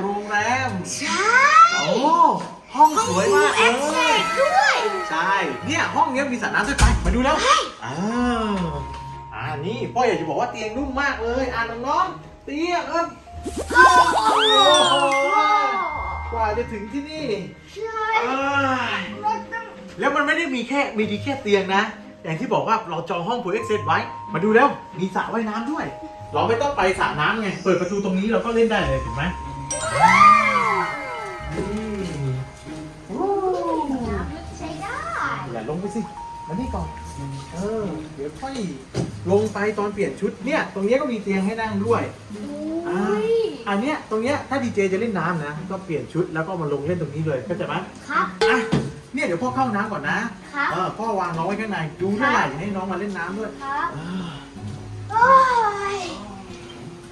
โรงแรม ใช่ โอ้ห้องสวยมากแอเลคเซยสด้วย ใช่ เนี่ยห้องเนี้ยมีสระน้ำด้วยไปมาดูแล้วอ้าวอ่านี่พ่ออยากจะบอกว่าเตียงนุ่มมากเลยอ่าน้องๆเตียงเออโอ้โหกว่าจะถึงที่นี่ใช่อ้ายรถต้องแล้วมันไม่ได้มีแค่มีดีแค่เตียงนะอย่างที่บอกว่าเราจองห้องฟูเอ็กเซไว้ มาดูแล้วมีสระว่ายน้ำด้วย เราไม่ต้องไปสระน้ำไง เปิดประตูตรงนี้เราก็เล่นได้เลยเห็นไหมอืมโอ้น้ำลึก ใช้ได้ อย่าลงไปสิมานี่ก่อน เออ เดี๋ยวค่อยลงไปตอนเปลี่ยนชุด เนี่ย ตรงเนี้ยก็มีเตียงให้นั่งด้วยอ่าอันเนี้ย ตรงเนี้ย ถ้าดีเจจะเล่นน้ำนะ ก็เปลี่ยนชุดแล้วก็มาลงเล่นตรงนี้เลย เข้าใจไหมครับ อะ เนี่ยเดี๋ยวพ่อเข้าน้ำก่อนนะ ครับ เออ พ่อวางน้องไว้ข้างใน ดูเท่าไหร่ให้น้องมาเล่นน้ำด้วยครับ อ่า โอ้ย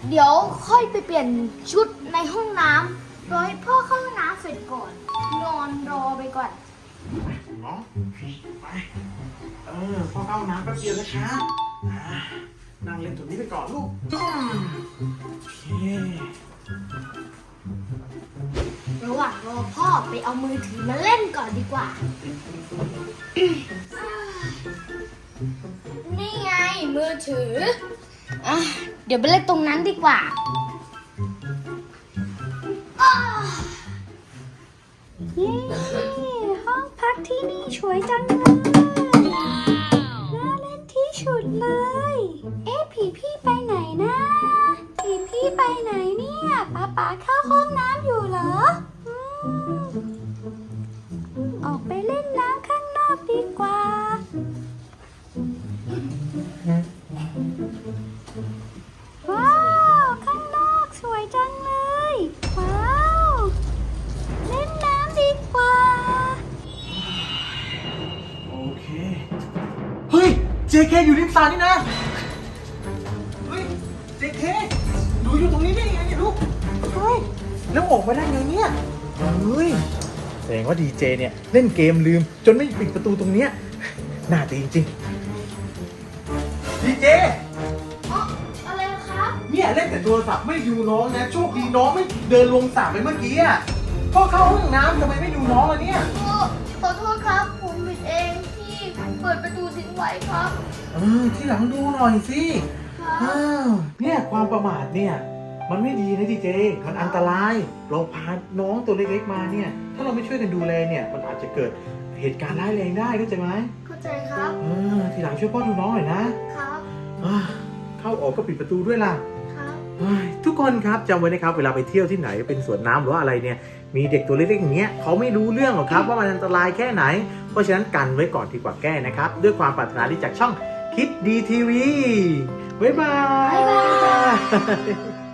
เดี๋ยวค่อยไปเปลี่ยนชุดในห้องน้ำรอให้พ่อเข้าห้องน้ำเสร็จก่อน นอนรอไปก่อนน้องไปเออพ่อเข้าน้ำแป๊บเดียวนะครับอ่านั่งเล่นตรงนี้ไปก่อนลูกอืมโอเคระหว่างรอพ่อไปเอามือถือมาเล่นก่อนดีกว่า นี่ไงมือถืออะเดี๋ยวไปเล่นตรงนั้นดีกว่าเย้ห้องพักที่นี่สวยจังเลยน่าเล่นที่สุดเลย เอ๊ะผีพี่ไปไหนนะผีพี่ไปไหนเนี่ยป๊าป๊าเข้าห้องน้ำอยู่เหรอออกไปเล่นน้ำข้างนอกดีกว่า JK อยู่ริมสระนี่นะ เฮ้ย JK หนูอยู่ตรงนี้ได้ยังไงเนี่ยลูก เฮ้ย แล้วออกมาได้ไงเนี่ย เฮ้ย แสดงว่าดีเจเนี่ย เล่นเกมลืม จนไม่ปิดประตูตรงเนี้ยน่าตีจริงๆดีเจ อ๋ออะไรครับ เนี่ยเล่นแต่โทรศัพท์ไม่ดูน้องนะโชคดีน้องไม่เดินลงสระไปเมื่อกี้อะพ่อเข้าห้องน้ำทำไมไม่ดูน้องล่ะเนี่ยโอ้ขอโทษครับ ผมผิดเองที่ เปิดประตูทิ้งไว้ครับ เออที่หลังดูหน่อยสิครับอ้าวเนี่ยความประมาทเนี่ยมันไม่ดีนะดีเจมันอันตราย เราพาน้องตัวเล็กๆมาเนี่ย ถ้าเราไม่ช่วยกันดูแลเนี่ยมันอาจจะเกิดเหตุการณ์ร้ายแรงได้เข้าใจไหมเข้าใจครับ เออทีหลังช่วยพ่อดูน้องหน่อยนะครับ อ่าเข้าออกก็ปิดประตูด้วยล่ะครับเฮ้ย ทุกคนครับจำไว้นะครับเวลาไปเที่ยวที่ไหนเป็นสวนน้ำหรือว่าอะไรเนี่ยมีเด็กตัวเล็กๆอย่างเงี้ยเขาไม่รู้เรื่องหรอกครับว่ามันอันตรายแค่ไหน เพราะฉะนั้นกันไว้ก่อนดีกว่าแก้นะครับ ด้วยความปรารถนาดีจากช่องคิดดีทีวีบ๊ายบายบ๊ายบาย